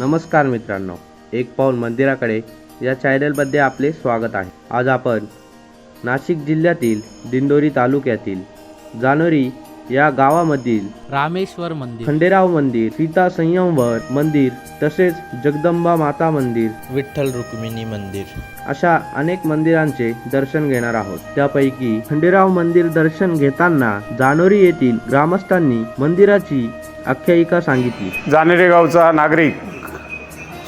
नमस्कार मित्रांनो एक पाऊल मंदिराकडे या चॅनलमध्ये आपले स्वागत आहे. आज आपण नाशिक जिल्ह्यातील दिंडोरी तालुक्यातील जानोरी या गावामधील रामेश्वर मंदिर खंडेराव मंदिर सीता संयमवर मंदिर तसेच जगदंबा माता मंदिर विठ्ठल रुक्मिणी मंदिर. अशा अनेक मंदिरांचे दर्शन घेणार आहोत. त्यापैकी खंडेराव मंदिर दर्शन घेताना जानोरी येथील ग्रामस्थांनी मंदिराची आख्यायिका सांगितली. जानेरे गावचा नागरिक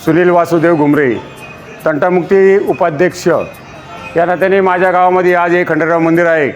सुनील वासुदेव घुमरे तंटामुक्ती उपाध्यक्ष. या नात्याने माझ्या गावामध्ये आज एक खंडेराव मंदिर आहे.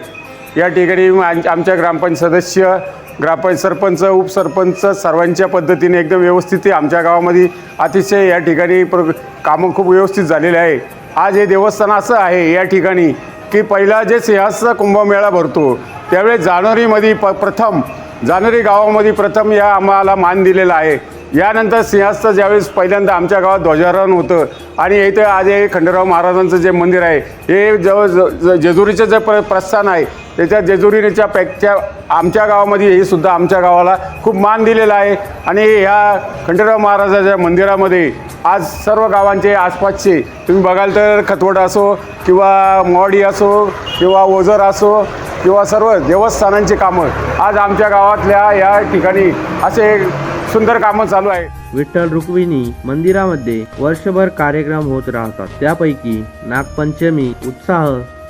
या ठिकाणी आम- आमच्या ग्रामपंचायत सदस्य ग्रामपंचायत सरपंच उपसरपंच सर्वांच्या पद्धतीने एकदम व्यवस्थित आहे. आमच्या गावामध्ये अतिशय या ठिकाणी प्र कामं खूप व्यवस्थित झालेले आहे. आज हे देवस्थान असं आहे या ठिकाणी की पहिला जे सिंहासचा कुंभमेळा भरतो त्यावेळेस जानेवारीमध्ये प प्रथम जानेवारी गावामध्ये प्रथम या आम्हाला मान दिलेला आहे. यानंतर सिंहासचं ज्यावेळेस पहिल्यांदा आमच्या गावात ध्वजारोहण होतं आणि इथं आज हे खंडेराव महाराजांचं जे मंदिर आहे हे जवळ जेजुरीचं जे प्र प्रस्थान आहे त्याच्या जेजुरीच्या पॅकच्या आमच्या गावामध्ये हे सुद्धा आमच्या गावाला खूप मान दिलेला आहे. आणि ह्या खंडेराव महाराजाच्या मंदिरामध्ये आज सर्व गावांचे आसपासचे तुम्ही बघाल तर खतवड असो किंवा मॉडी असो किंवा ओझर असो किंवा सर्व देवस्थानांची कामं आज आमच्या गावातल्या या ठिकाणी असे सुंदर कामं चालू आहे विठ्ठल रुक्मिणी मंदिरामध्ये वर्षभर कार्यक्रम होत राहतात. त्यापैकी नागपंचमी उत्साह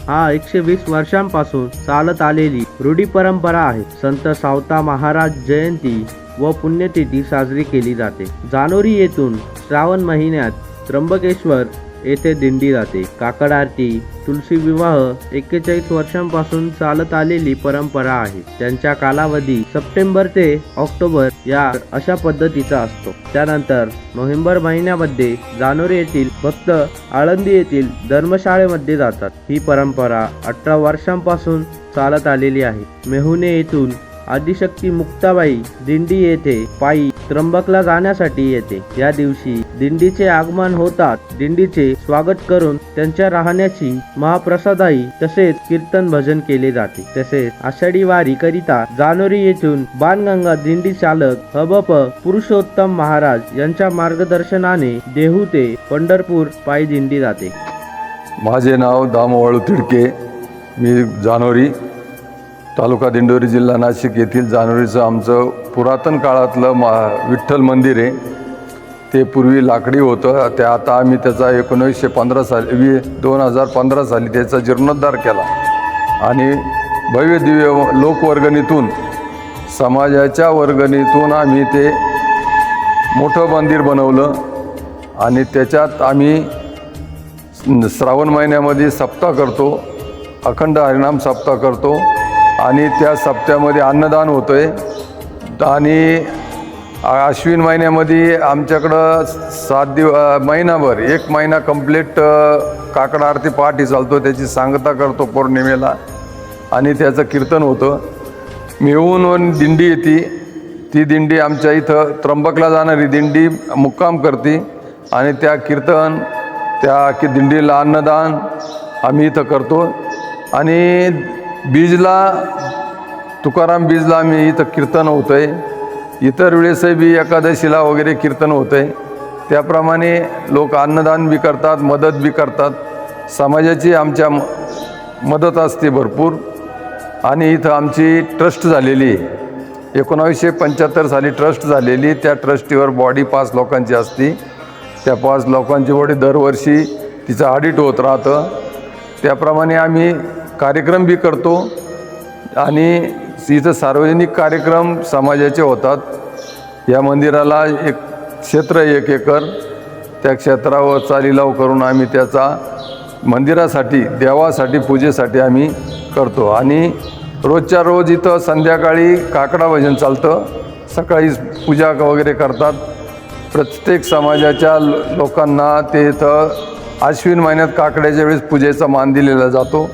हा एकशे वीस वर्षांपासून चालत आलेली रूढी परंपरा आहे. संत सावता महाराज जयंती व पुण्यतिथी साजरी केली जाते. जानोरी येथून श्रावण महिन्यात त्र्यंबकेश्वर येथे दिंडी जाते. काकड आरती तुलसी विवाह एक्केचाळीस वर्षांपासून चालत आलेली परंपरा आहे. त्यांच्या कालावधी सप्टेंबर ते ऑक्टोबर या अशा पद्धतीचा असतो. त्यानंतर नोव्हेंबर महिन्यामध्ये जानोरी येथील भक्त आळंदी येथील धर्मशाळेमध्ये जातात. ही परंपरा अठरा वर्षांपासून चालत आलेली आहे. मेहुणे येथून आदिशक्ती मुक्ताबाई दिंडी येथे पायी त्र्यंबकला जाण्यासाठी येते. या दिवशी दिंडीचे आगमन होतात दिंडीचे स्वागत करून त्यांच्या राहण्याची महाप्रसादाई तसेच कीर्तन भजन केले जाते. तसेच आषाढी वारी करिता जानोरी येथून बाणगंगा दिंडी चालक हबप पुरुषोत्तम महाराज यांच्या मार्गदर्शनाने देहू ते पंढरपूर पायी दिंडी जाते. माझे नाव दामवाळू तिडके. मी जानोरी. तालुका दिंडोरी जिल्हा नाशिक येथील जानोरीचं आमचं पुरातन काळातलं मा विठ्ठल मंदिर आहे. ते पूर्वी लाकडी होतं. ते आता आम्ही त्याचा एकोणीसशे पंधरा साली वी दोन हजार पंधरा साली त्याचा जीर्णोद्धार केला. आणि भव्य दिव्य लोकवर्गणीतून समाजाच्या वर्गणीतून आम्ही ते मोठं मंदिर बनवलं. आणि त्याच्यात आम्ही श्रावण महिन्यामध्ये सप्ताह करतो. अखंड हरिनाम सप्ताह करतो. आणि त्या सप्त्यामध्ये अन्नदान होतं आहे आणि अश्विन महिन्यामध्ये आमच्याकडं सात दिव महिनाभर एक महिना कंप्लीट काकड आरती पहाटी चालतो त्याची सांगता करतो पौर्णिमेला. आणि त्याचं कीर्तन होतं. मिळून दिंडी येते. ती दिंडी आमच्या इथं त्र्यंबकला जाणारी दिंडी मुक्काम करते. आणि त्या कीर्तन त्या की दिंडीला अन्नदान आम्ही इथं करतो. आणि बीजला तुकाराम बीजला आम्ही इथं कीर्तन होतं आहे इतर वेळेसही बी एकादशीला वगैरे कीर्तन होतं आहे त्याप्रमाणे लोक अन्नदान बी करतात मदत बी करतात. समाजाची आमच्या म- मदत असते भरपूर. आणि इथं आमची ट्रस्ट झालेली आहे. एकोणावीसशे पंच्याहत्तर साली ट्रस्ट झालेली त्या ट्रस्टीवर बॉडी पाच लोकांची असती. त्या पाच लोकांची बॉडी दरवर्षी तिचं ऑडिट होत राहतं. त्याप्रमाणे आम्ही कार्यक्रम बी करतो आणि इथं सार्वजनिक कार्यक्रम समाजाचे होतात. या मंदिराला एक क्षेत्र एक एकर त्या क्षेत्रावर चालीलाव करून आम्ही त्याचा मंदिरासाठी देवासाठी पूजेसाठी आम्ही करतो. आणि रोजच्या रोज इथं संध्याकाळी काकडा भजन चालतं. सकाळी पूजा वगैरे करतात. प्रत्येक समाजाच्या लोकांना ते इथं आश्विन महिन्यात काकड्याच्या वेळेस पूजेचा मान दिलेला जातो.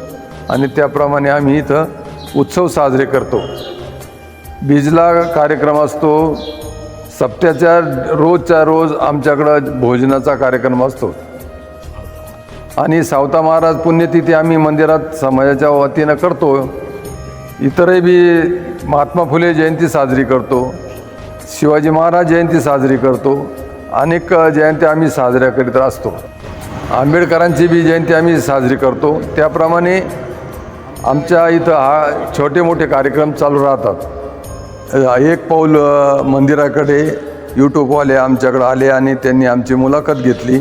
आणि त्याप्रमाणे आम्ही इथं उत्सव साजरे करतो. बीजला कार्यक्रम असतो. सप्त्याच्या रोजच्या रोज आमच्याकडं भोजनाचा कार्यक्रम असतो. आणि सावता महाराज पुण्यतिथी आम्ही मंदिरात समाजाच्या वतीनं करतो. इतरही बी महात्मा फुले जयंती साजरी करतो. शिवाजी महाराज जयंती साजरी करतो. अनेक जयंत्या आम्ही साजऱ्या करीत असतो. आंबेडकरांची बी जयंती आम्ही साजरी करतो. त्याप्रमाणे आमच्या इथं हा छोटे मोठे कार्यक्रम चालू राहतात. एक पाऊल मंदिराकडे यूट्यूबवाले आमच्याकडे आले आणि त्यांनी आमची मुलाखत घेतली.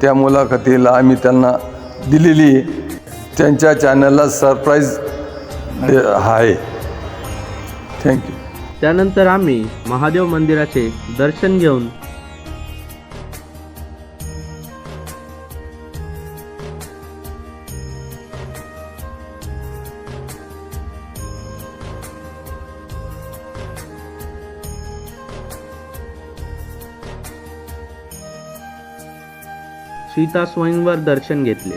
त्या मुलाखतीला आम्ही त्यांना दिलेली. त्यांच्या चॅनलला सरप्राईज दे- आहे. थँक्यू त्यानंतर आम्ही महादेव मंदिराचे दर्शन घेऊन सीता स्वयंवर दर्शन घेतले.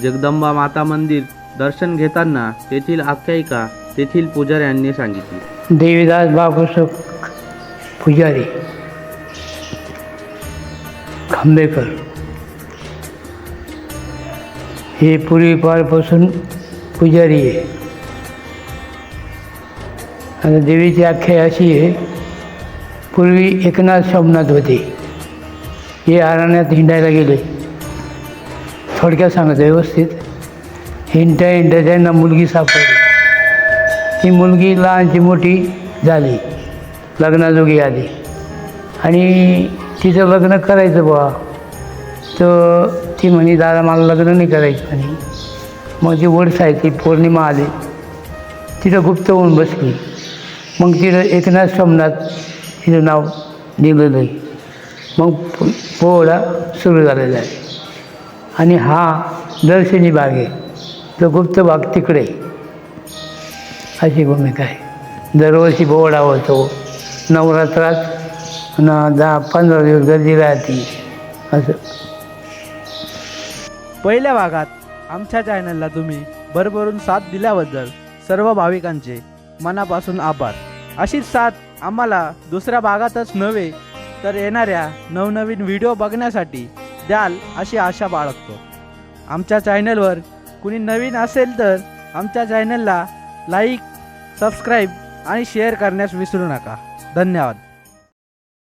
जगदंबा माता मंदिर दर्शन घेताना तेथील आख्यायिका तेथील पुजाऱ्यांनी सांगितली. देवीदास बापूस पुजारी. खांबेकर. हे पूर्वीपारपासून पुजारी आहे. आता देवीची आख्या अशी आहे पूर्वी एकनाथ सोमनाथ होते. हे अरण्यात हिंडायला गेले. थोडक्यात सांगतो व्यवस्थित हिंडता हिंडता त्यांना मुलगी सापडली. ती मुलगी लहानची मोठी झाली. लग्नाजोगी आली. आणि तिचं लग्न करायचं बुवा. तर ती म्हणे दादा मला लग्न नाही करायचं. म्हणे मग ती वडसायची पौर्णिमा आली. तिथं गुप्त होऊन बसली. मग तिथं एकनाथ सोमनाथ तिचं नाव दिलेलं आहे मग पोहळा सुरू झालेला आहे. आणि हा दर्शनी बाग आहे. तो गुप्त बाग तिकडे अशी भूमिका आहे. दरवर्षी पोहळा होतो. नवरात्रात न दहा पंधरा दिवस गर्दी राहते. असं. पहिल्या भागात आमच्या चॅनलला तुम्ही भरभरून साथ दिल्याबद्दल सर्व भाविकांचे मनापासून आभार. अशीच साथ आम्हाला दुसऱ्या भागातच नव्हे तर येणाऱ्या नवनवीन व्हिडिओ बघण्यासाठी द्याल अशी आशा बाळगतो. आमच्या चॅनलवर कुणी नवीन असेल तर आमच्या चॅनलला लाईक सबस्क्राईब आणि शेअर करण्यास विसरू नका. धन्यवाद.